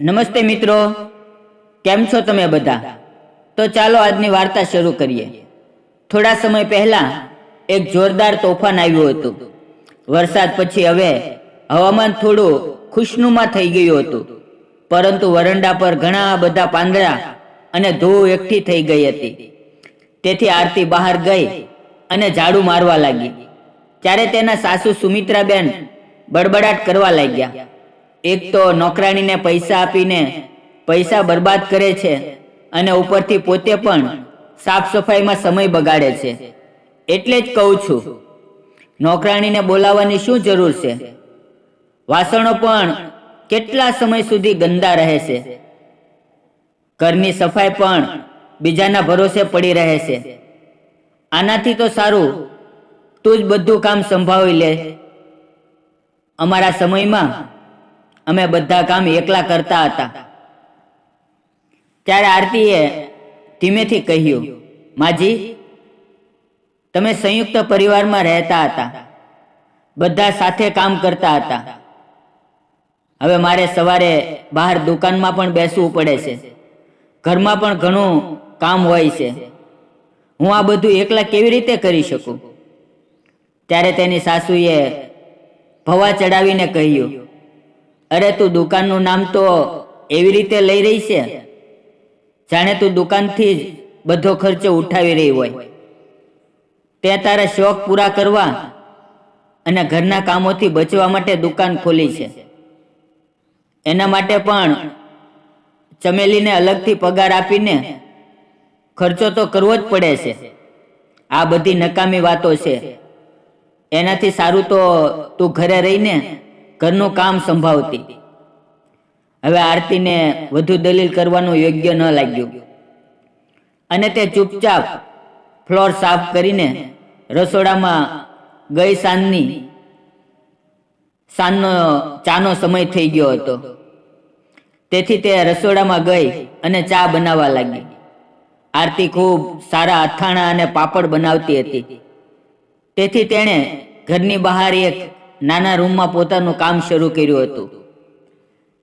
નમસ્તે મિત્રો. કેમ છો તમે બધા? તો ચાલો આજની વાર્તા શરૂ કરીએ. થોડા સમય પહેલા એક જોરદાર તોફાન આવ્યું હતું. વરસાદ પછી હવે હવામાન થોડું ખુશનુમા થઈ ગયું હતું. પરંતુ વરંડા પર ઘણા બધા પાંદડા અને ધૂળ એકઠી થઈ ગઈ હતી. તેથી આરતી બહાર ગઈ અને ઝાડુ મારવા લાગી. ત્યારે તેના સાસુ સુમિત્રાબેન બડબડાટ કરવા લાગ્યા. એક તો નોકરાણીને પૈસા આપીને પૈસા બરબાદ કરે છે અને ઉપરથી પોતે પણ સાફ સફાઈમાં સમય બગાડે છે. એટલે જ કહું છું, નોકરાણીને બોલાવવાની શું જરૂર છે? વાસણો પણ કેટલા સમય સુધી ગંદા રહે છે? ઘરની સફાઈ પણ બીજાના ભરોસે પડી રહે છે. આનાથી તો સારું, તું જ બધું કામ સંભાળી લે. અમારા સમયમાં અમે બધા કામ એકલા કરતા હતા. ત્યારે આરતીએ ધીમેથી કહ્યું, માજી, તમે સંયુક્ત પરિવારમાં રહેતા હતા. બધા સાથે કામ કરતા હતા. હવે મારે સવારે બહાર દુકાનમાં પણ બેસવું પડે છે. ઘરમાં પણ ઘણું કામ હોય છે. હું આ બધું એકલા કેવી રીતે કરી શકું? ત્યારે તેની સાસુએ ભવા ચડાવીને કહ્યું અરે તું દુકાનનું નામ તો એવી રીતે લઈ રહી છે? જાણે તું દુકાનથી જ બધો ખર્ચો ઉઠાવી રહી હોય. તે તારા શોખ પૂરા કરવા અને ઘરના કામોથી બચવા માટે દુકાન ખોલી છે. એના માટે પણ ચમેલીને અલગથી પગાર આપીને ખર્ચો તો કરવો જ પડે છે. આ બધી નકામી વાતો છે. એનાથી સારું તો તું ઘરે રહીને ઘરનું કામ સંભાવતી હવે આરતીને વધુ દલીલ કરવાનું યોગ્ય ન લાગ્યું. અને તે ચૂપચાપ ફ્લોર સાફ કરીને રસોડામાં ગઈ સાંજની સાંજનો ચાનો સમય થઈ ગયો હતો. તેથી તે રસોડામાં ગઈ અને ચા બનાવવા લાગી. આરતી ખૂબ સારા અથાણા અને પાપડ બનાવતી હતી. તેથી તેણે ઘરની બહાર એક નાના રૂમમાં પોતાનું કામ શરૂ કર્યું હતું.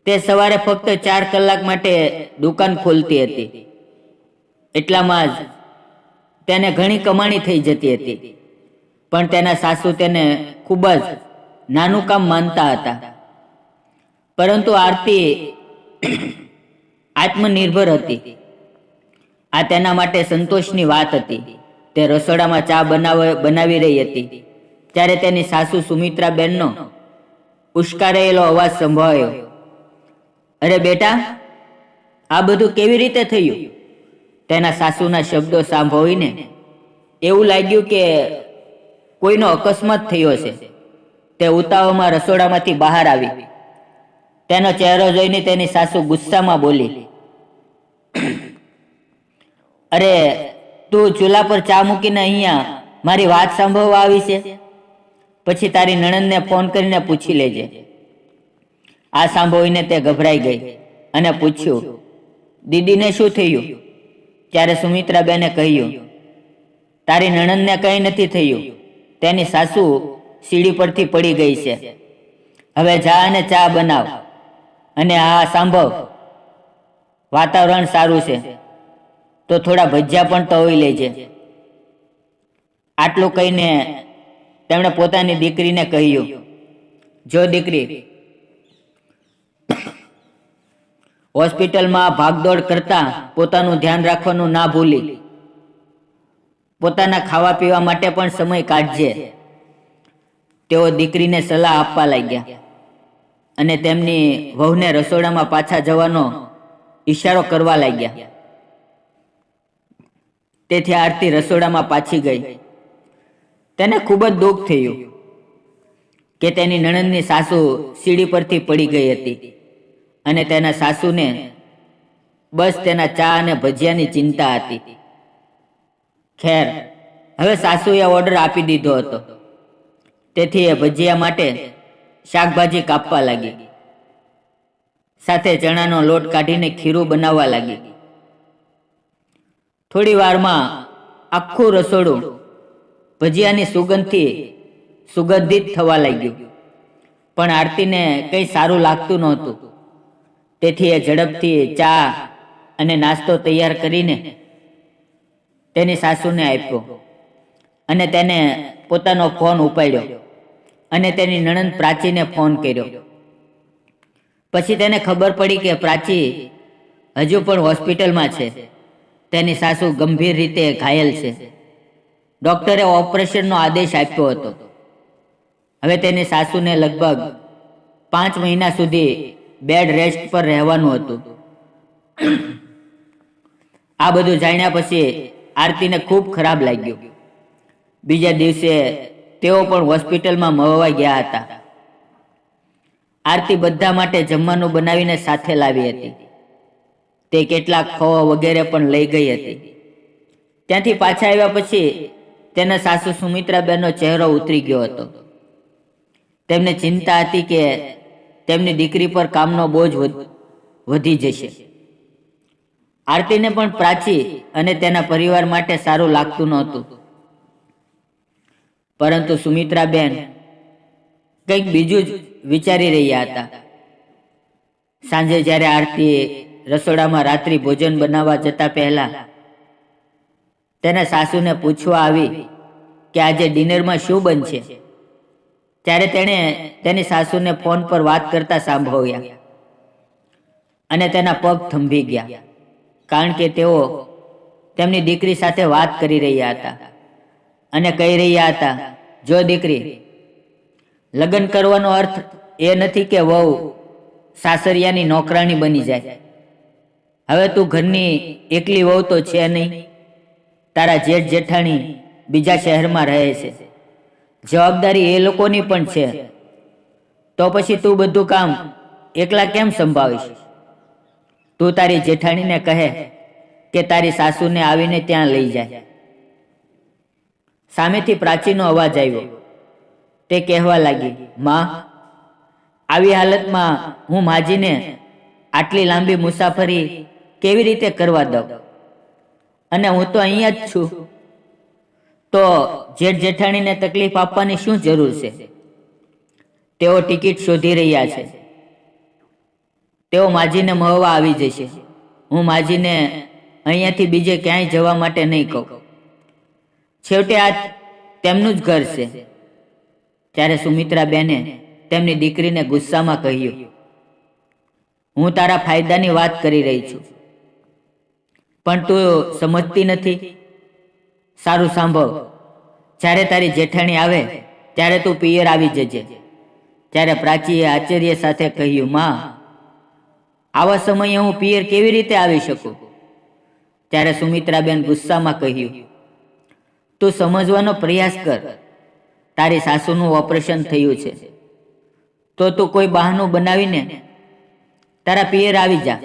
તે સવારે ફક્ત ચાર કલાક માટે દુકાન ખોલતી હતી. એટલામાં જ તેને ઘણી કમાણી થઈ જતી હતી. પણ તેના સાસુ તેને ખૂબ જ નાનું કામ માનતા હતા. પરંતુ આરતી આત્મનિર્ભર હતી. આ તેના માટે સંતોષની વાત હતી. તે રસોડામાં ચા બનાવ, બનાવી રહી હતી. ત્યારે તેની સાસુ સુમિત્રાબેનનો ઉશ્કારાયેલો અવાજ સંભળાયો. અરે બેટા, આ બધું કેવી રીતે થયું? તેના સાસુના શબ્દો સાંભળીને એવું લાગ્યું કે કોઈનો અકસ્માત થયો છે તે ઉતાવળમાં રસોડામાંથી બહાર આવી. તેનો ચહેરો જોઈને તેની સાસુ ગુસ્સામાં બોલી, અરે, તું ચૂલા પર ચા મૂકીને અહીંયા મારી વાત સાંભળવા આવી છે? પછી તારી નણંદને ફોન કરીને પૂછી લેજે. આ સાંભળીને તે ગભરાઈ ગઈ અને પૂછ્યું, દીદીને શું થયું? ત્યારે સુમિત્રાબેને કહ્યું, તારી નણંદને કંઈ નથી થયું. તેની સાસુ સીડી પરથી પડી ગઈ છે. હવે જા અને ચા બનાવ. અને આ સાંભળ. વાતાવરણ સારું છે. તો થોડા ભજીયા પણ તળી લેજે. આટલું કહીને તેમણે પોતાની દીકરીને કહ્યું, જો દીકરી, હોસ્પિટલમાં ભાગદોડ કરતા પોતાનું ધ્યાન રાખવાનું ના ભૂલી, પોતાના ખાવા પીવા માટે પણ સમય કાઢજે. તેઓ દીકરીને સલાહ આપવા લાગ્યા અને તેમની વહુને રસોડામાં પાછા જવાનો ઈશારો કરવા લાગ્યા. તેથી આરતી રસોડામાં પાછી ગઈ. તેને ખૂબ જ દુઃખ થયું કે તેની નણંદની સાસુ સીડી પરથી પડી ગઈ હતી અને તેના સાસુને બસ તેના ચા અને ભજીયાની ચિંતા હતી. ખેર, હવે સાસુએ ઓર્ડર આપી દીધો હતો. તેથી એ ભજીયા માટે શાકભાજી કાપવા લાગી. સાથે ચણાનો લોટ કાઢીને ખીરું બનાવવા લાગી. થોડી વારમાં આખું રસોડું ભજીયાની સુગંધથી સુગંધિત થવા લાગ્યું. પણ આરતીને કંઈ સારું લાગતું નહોતું. તેથી એ ઝડપથી ચા અને નાસ્તો તૈયાર કરીને તેની સાસુને આપ્યો અને તેને પોતાનો ફોન ઉપાડ્યો અને તેની નણંદ પ્રાચીને ફોન કર્યો. પછી તેને ખબર પડી કે પ્રાચી હજુ પણ હોસ્પિટલમાં છે. તેની સાસુ ગંભીર રીતે ઘાયલ છે. ડોક્ટરે ઓપરેશનનો આદેશ આપ્યો હતો. હવે તેની સાસુને લગભગ પાંચ મહિના સુધી બેડ રેસ્ટ પર રહેવાનું હતું. આ બધું જાણ્યા પછી આરતીને ખૂબ ખરાબ લાગ્યું. બીજા દિવસે તેઓ પણ હોસ્પિટલમાં મળવા ગયા હતા. આરતી બધા માટે જમવાનું બનાવીને સાથે લાવી હતી. તે કેટલાક ખોવા વગેરે પણ લઈ ગઈ હતી. ત્યાંથી પાછા આવ્યા પછી તેના સાસુ સુમિત્રાબેનનો ચહેરો ઉતરી ગયો હતો. તેમને ચિંતા હતી કે તેમની દીકરી પર કામનો બોજ વધ- જશે. આરતીને પણ પ્રાચી અને તેના પરિવાર માટે સારું લાગતું નહોતું. પરંતુ સુમિત્રાબેન કંઈક બીજું જ વિચારી રહ્યા હતા. સાંજે જ્યારે આરતી રસોડામાં રાત્રિ ભોજન બનાવવા જતા પહેલા તેના સાસુને પૂછવા આવી કે આજે ડિનરમાં શું બનશે? ત્યારે તેણે તેની સાસુને ફોન પર વાત કરતા સાંભળ્યા અને તેના પગ થંભી ગયા, કારણ કે તેઓ તેમની દીકરી સાથે વાત કરી રહ્યા હતા અને કહી રહ્યા હતા, જો દીકરી, લગ્ન કરવાનો અર્થ એ નથી કે વહુ સાસરિયાની નોકરાણી બની જાય. હવે તું ઘરની એકલી વહુ તો છે નહીં? તારા જેઠ જેઠાણી બીજા શહેરમાં રહે છે. જવાબદારી એ લોકોની પણ છે. તો પછી તું બધું કામ એકલા કેમ સંભાળીશ? તું તારી જેઠાણીને કહે કે તારી સાસુને આવીને ત્યાં લઈ જાય. સામેથી પ્રાચીનો અવાજ આવ્યો. તે કહેવા લાગી, માં, આવી હાલતમાં હું માજીને આટલી લાંબી મુસાફરી કેવી રીતે કરવા દઉં? અને હું તો અહીંયા જ છું. તો જેઠ જેઠાણીને તકલીફ આપવાની શું જરૂર છે? તેઓ ટિકિટ શોધી રહ્યા છે. તેઓ માજીને મળવા આવી જશે. હું માજીને અહીંયાથી બીજે ક્યાંય જવા માટે નહીં કહું. છેવટે આ તેમનું જ ઘર છે. ત્યારે સુમિત્રા બેને તેમની દીકરીને ગુસ્સામાં કહ્યું, હું તારા ફાયદાની વાત કરી રહી છું. પણ તું સમજતી નથી. સારું સાંભળ. જ્યારે તારી જેઠાણી આવે, ત્યારે તું પિયર આવી જજે. ત્યારે પ્રાચીએ આશ્ચર્ય સાથે કહ્યું, માં, આવા સમયે હું પિયર કેવી રીતે આવી શકું? ત્યારે સુમિત્રાબેન ગુસ્સામાં કહ્યું, તું સમજવાનો પ્રયાસ કર. તારી સાસુનું ઓપરેશન થયું છે. તો તું કોઈ બહાનું બનાવીને તારા પિયર આવી જા.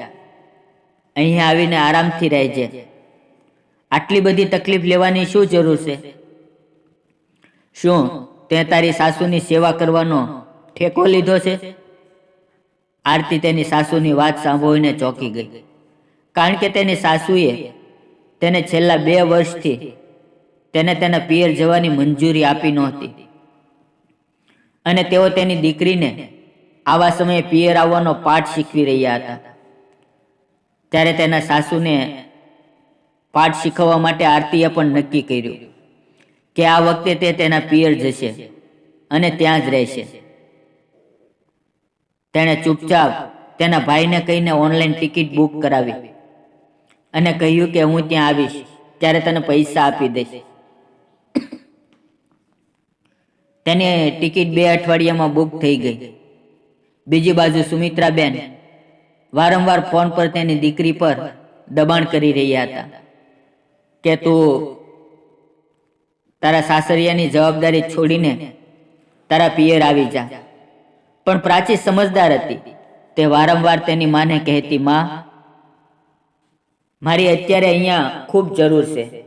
અહીંયા આવીને આરામથી રહેજે આટલી બધી તકલીફ લેવાની શું જરૂર છે? શું તે તારી સાસુની સેવા કરવાનો ઠેકો લીધો છે? આરતી તેની સાસુની વાત સાંભળીને ચોંકી ગઈ. કારણ કે તેની સાસુએ તેને છેલ્લા બે વર્ષથી તેને તેના પિયર જવાની મંજૂરી આપી નહોતી. અને તેઓ તેની દીકરીને આવા સમયે પિયર આવવાનો પાઠ શીખવી રહ્યા હતા. ત્યારે તેના સાસુને પાઠ શીખવવા માટે આરતીએ પણ નક્કી કર્યું કે આ વખતે તે તેના પિયર જશે અને ત્યાં જ રહેશે. તેણે ચૂપચાપ તેના ભાઈને કહીને ઓનલાઈન ટિકિટ બુક કરાવી અને કહ્યું કે હું ત્યાં આવીશ, ત્યારે તને પૈસા આપી દઈશ. તેની ટિકિટ બે અઠવાડિયામાં બુક થઈ ગઈ. બીજી બાજુ સુમિત્રાબેન વારંવાર ફોન પર તેની દીકરી પર દબાણ કરી રહ્યા હતા. કે તું તારા સાસરિયાની જવાબદારી છોડીને તારા પિયર આવી જા. પણ પ્રાચી સમજદાર હતી. તે વારંવાર તેની માને કહેતી, માં, મારી અત્યારે અહીંયા ખૂબ જરૂર છે.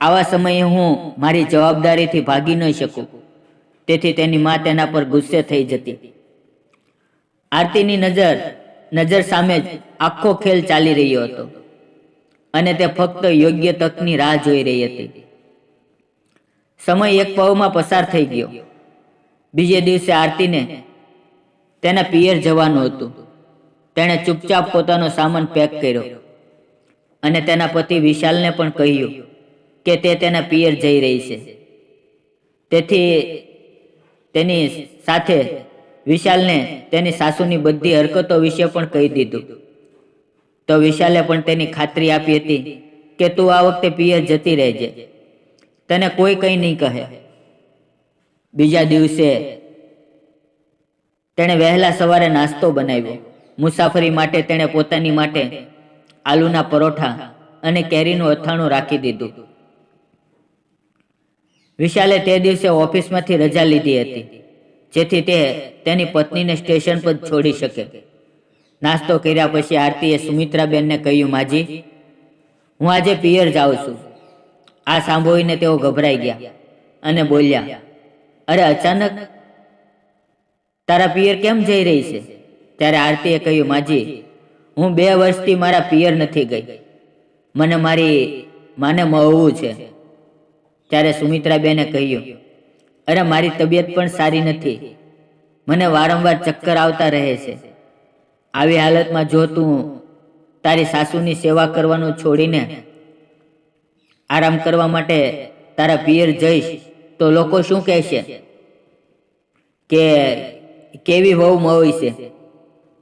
આવા સમયે હું મારી જવાબદારીથી ભાગી ન શકું. તેથી તેની માં તેના પર ગુસ્સે થઈ જતી. આરતીની નજર નજર સામે જ આખો ખેલ ચાલી રહ્યો હતો. અને તે ફક્ત યોગ્ય તકની રાહ જોઈ રહી હતી. સમય એક પવમાં પસાર થઈ ગયો. બીજે દિવસે આરતીને તેના પિયર જવાનું હતું. તેણે ચૂપચાપ પોતાનો સામાન પેક કર્યો. અને તેના પતિ વિશાલને પણ કહ્યું કે તે તેના પિયર જઈ રહી છે. તેથી તેની સાથે વિશાલને તેની સાસુની બધી હરકતો વિશે પણ કહી દીધું. તો વિશાલે પણ તેની ખાતરી આપી હતી કે તું આ વખતે પિયર જતી રહેજે. તને કોઈ કંઈ નહીં કહે. બીજા દિવસે તેણે વહેલા સવારે નાસ્તો બનાવ્યો. મુસાફરી માટે તેણે પોતાની માટે આલુના પરોઠા અને કેરીનું અથાણું રાખી દીધું. વિશાલે તે દિવસે ઓફિસમાંથી રજા લીધી હતી. જેથી તે તેની પત્નીને સ્ટેશન પર છોડી શકે. નાસ્તો કર્યા પછી આરતીએ સુમિત્રાબેનને કહ્યું, માજી, હું આજે પિયર જાઉં છું. આ સાંભળીને તેઓ ગભરાઈ ગયા અને બોલ્યા, અરે અચાનક તારા પિયર કેમ જઈ રહી છે? ત્યારે આરતીએ કહ્યું, માજી, હું બે વર્ષથી મારા પિયર નથી ગઈ. મને મારી માને મળવું છે. ત્યારે સુમિત્રાબેને કહ્યું અરે, મારી તબિયત પણ સારી નથી. મને વારંવાર ચક્કર આવતા રહે છે. આવી હાલતમાં જો તું તારી સાસુની સેવા કરવાનું છોડીને આરામ કરવા માટે તારા પિયર જઈશ, તો લોકો શું કહેશે? કે કેવી વહુ મળી છે?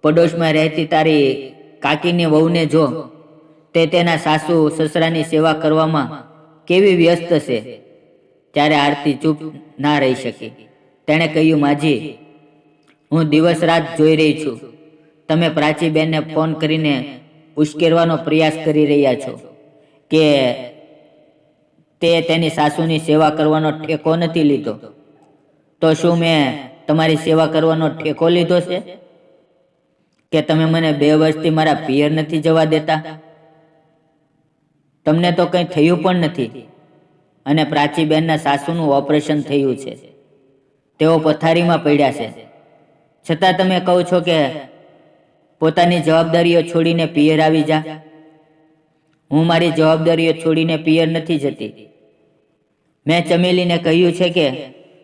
પડોશમાં રહેતી તારી કાકીની વહુને જો તે તેના સાસુ, સસરાની સેવા કરવામાં કેવી વ્યસ્ત છે? ત્યારે આરતી ચૂપ ના રહી શકી. તેણે કહ્યું, માજી, હું દિવસ રાત જોઈ રહી છું. તમે પ્રાચીબેનને ફોન કરીને ઉશ્કેરવાનો પ્રયાસ કરી રહ્યા છો કે તે તેની સાસુની સેવા કરવાનો ઠેકો નથી લીધો. તો શું મેં તમારી સેવા કરવાનો ઠેકો લીધો છે? કે તમે મને બે વર્ષથી મારા પિયર નથી જવા દેતા? તમને તો કંઈ થયું પણ નથી. અને પ્રાચીબેનના સાસુનું ઓપરેશન થયું છે. તેઓ પથારીમાં પડ્યા છે. છતાં તમે કહો છો કે પોતાની જવાબદારીઓ છોડીને પિયર આવી જા? હું મારી જવાબદારીઓ છોડીને પિયર નથી જતી. મેં ચમેલીને કહ્યું છે કે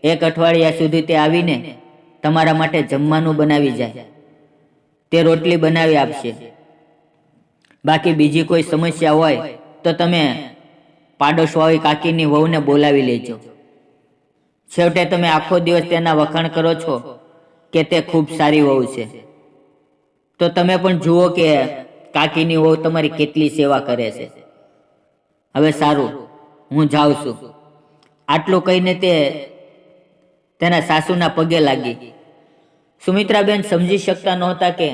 એક અઠવાડિયા સુધી તે આવીને તમારા માટે જમવાનું બનાવી જાય. તે રોટલી બનાવી આપશે. બાકી બીજી કોઈ સમસ્યા હોય તો તમે પાડોશવાળી કાકીની વહુને બોલાવી લેજો. છેવટે તમે આખો દિવસ તેના વખાણ કરો છો કે તે ખૂબ સારી વહુ છે. તો તમે પણ જુઓ કે કાકીની વહુ તમારી કેટલી સેવા કરે છે. હવે સારું, હું જાઉં છું. આટલું કહીને તે તેના સાસુના પગે લાગી. સુમિત્રાબેન સમજી શકતા નહોતા કે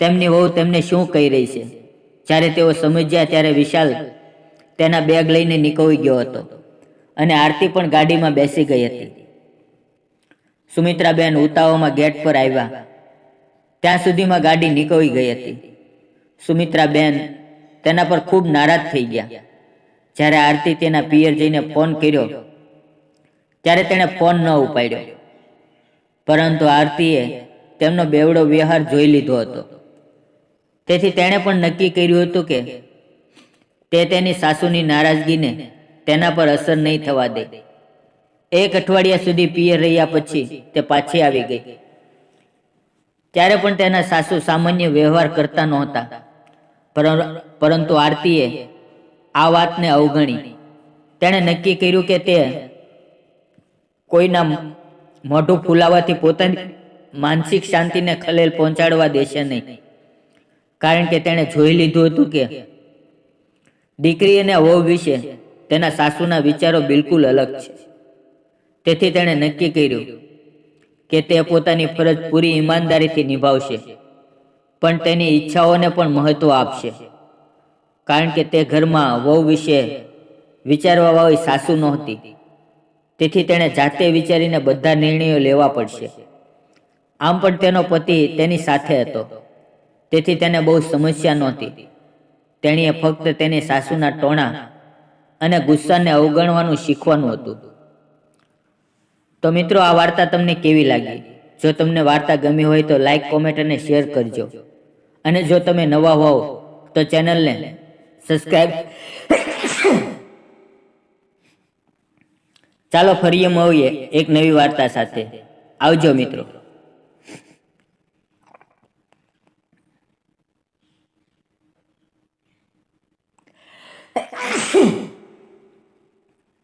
તેમની વહુ તેમને શું કહી રહી છે. જ્યારે તેઓ સમજ્યા ત્યારે વિશાલ તેના બેગ લઈને નીકળી ગયો હતો અને આરતી પણ ગાડીમાં બેસી ગઈ હતી. સુમિત્રાબેન ઉતાવળમાં ગેટ પર આવ્યા. ત્યાં સુધીમાં ગાડી નીકળી ગઈ હતી. સુમિત્રાબેન તેના પર ખૂબ નારાજ થઈ ગયા. જ્યારે આરતી તેના પિયર જઈને ફોન કર્યો, ત્યારે તેણે ફોન ન ઉપાડ્યો. પરંતુ આરતીએ તેમનો બેવડો વ્યવહાર જોઈ લીધો હતો. તેથી તેણે પણ નક્કી કર્યું હતું કે તે તેની સાસુની નારાજગીને તેના પર અસર નહીં થવા દે. એક અઠવાડિયા સુધી પિયર રહ્યા પછી તે પાછી આવી ગઈ. ત્યારે પણ તેના સાસુ સામાન્ય વ્યવહાર કરતા નહોતા. પરંતુ આરતીએ આ વાતને અવગણી. તેણે નક્કી કર્યું કે તે કોઈના મોઢું ફૂલાવાથી પોતાની માનસિક શાંતિને ખલેલ પહોંચાડવા દેશે નહીં. કારણ કે તેણે જોઈ લીધું હતું કે દીકરી અને વહુ વિશે તેના સાસુના વિચારો બિલકુલ અલગ છે. તેથી તેણે નક્કી કર્યું કે તે પોતાની ફરજ પૂરી ઈમાનદારીથી નિભાવશે, પણ તેની ઈચ્છાઓને પણ મહત્વ આપશે. કારણ કે તે ઘરમાં વહુ વિશે વિચારવા વાળી સાસુ નહોતી. તેથી તેણે જાતે વિચારીને બધા નિર્ણયો લેવા પડશે. આમ પણ તેનો પતિ તેની સાથે હતો. તેથી તેને બહુ સમસ્યા નહોતી. તેણીએ ફક્ત તેની સાસુના ટોણા અને ગુસ્સાને અવગણવાનું શીખવાનું હતું. તો મિત્રો, આ વાર્તા તમને કેવી લાગી? જો તમને વાર્તા ગમી હોય તો લાઇક કોમેન્ટ અને શેર કરજો. અને જો તમે નવા હોવ તો ચેનલને સબસ્ક્રાઈબ ચાલો ફરી મળીએ એક નવી વાર્તા સાથે. આવજો મિત્રો.